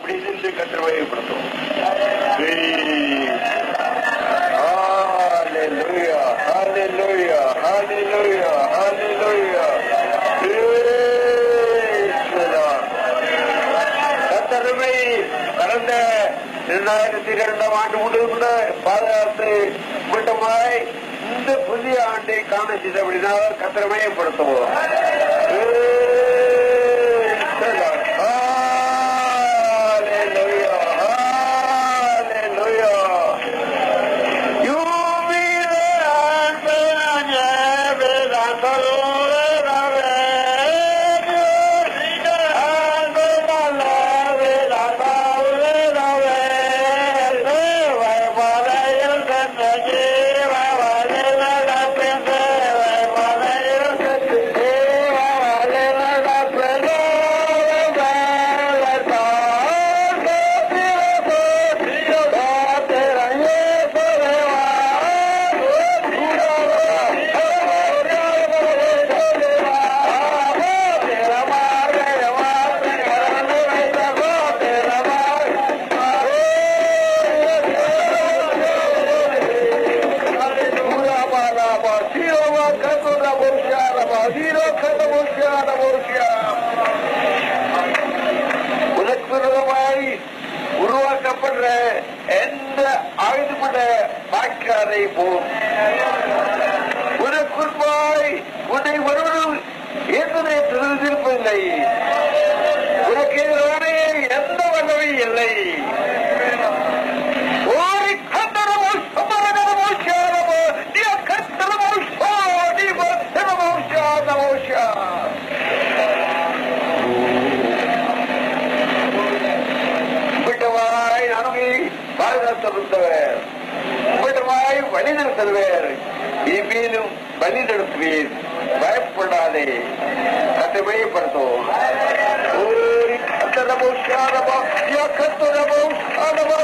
அப்படி செஞ்சு கத்திரமயப்படுத்தும் கத்தருமை கடந்த இரண்டாயிரத்தி இரண்டாம் ஆண்டு முழுவதும் பாதுகாத்து விட்டமாய் இந்த புதிய ஆண்டை காண செய்தபடினால் கத்திரமயப்படுத்துவோம் செய்த அப்படின்னா கத்திரமயப்படுத்துவோம் உனக்குருவமாய் உருவாக்கப்படுற எந்த ஆயுதமுட வாக்காரை போல் உனக்குள்வாய் உன்னை ஒருவரும் எந்தனை தெரிந்திருப்பதில்லை உனக்கே நமக்கு பாதுகாத்திருந்தவர் விட்டவாய் வழி நடத்துவர் இனிமேலும் வழி நடத்துவீர் பயப்படாதே. கட்டுமைப்படுத்துவோம். கத்தரமோ சாரமோ கத்தரமோ சாரமோ